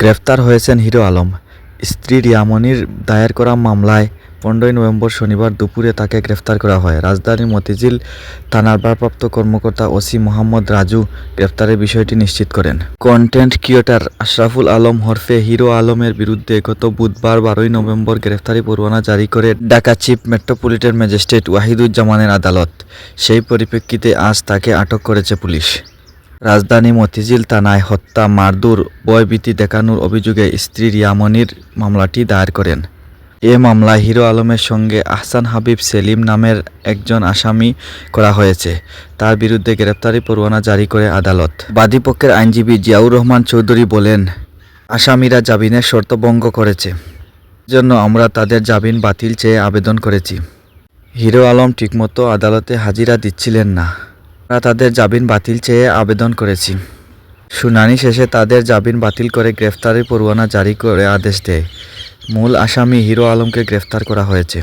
গ্রেফতার হয়েছেন হিরো আলম। স্ত্রী রিয়ামনির দায়ের করা মামলায় পনেরোই নভেম্বর শনিবার দুপুরে তাকে গ্রেফতার করা হয়। রাজধানীর মতিঝিল থানার ভারপ্রাপ্ত কর্মকর্তা ওসি মোহাম্মদ রাজু গ্রেফতারের বিষয়টি নিশ্চিত করেন। কন্টেন্ট ক্রিয়েটার আশরাফুল আলম হরফে হিরো আলমের বিরুদ্ধে গত বুধবার বারোই নভেম্বর গ্রেফতারি পরোয়ানা জারি করে ঢাকা চিফ মেট্রোপলিটন ম্যাজিস্ট্রেট ওয়াহিদুজ্জামানের আদালত। সেই পরিপ্রেক্ষিতে আজ তাকে আটক করেছে পুলিশ। রাজধানী মতিঝিল থানায় হত্যা, মারধর, ভয়ভীতি দেখানোর অভিযোগে স্ত্রী রিয়ামনির মামলাটি দায়ের করেন। এ মামলায় হিরো আলমের সঙ্গে আহসান হাবিব সেলিম নামের একজন আসামি করা হয়েছে। তার বিরুদ্ধে গ্রেপ্তারি পরোয়ানা জারি করে আদালত। বাদীপক্ষের আইনজীবী জিয়াউর রহমান চৌধুরী বলেন, আসামিরা জামিনের শর্ত ভঙ্গ করেছে, জন্য আমরা তাদের জামিন বাতিল চেয়ে আবেদন করেছি। হিরো আলম ঠিকমতো আদালতে হাজিরা দিচ্ছিলেন না। তাদের জামিন বাতিল চেয়ে আবেদন করেছি। শুনানি শেষে তাদের জামিন বাতিল করে গ্রেফতারের পরোয়ানা জারি করে আদেশ দেয়। মূল আসামি হিরো আলমকে গ্রেফতার করা হয়েছে।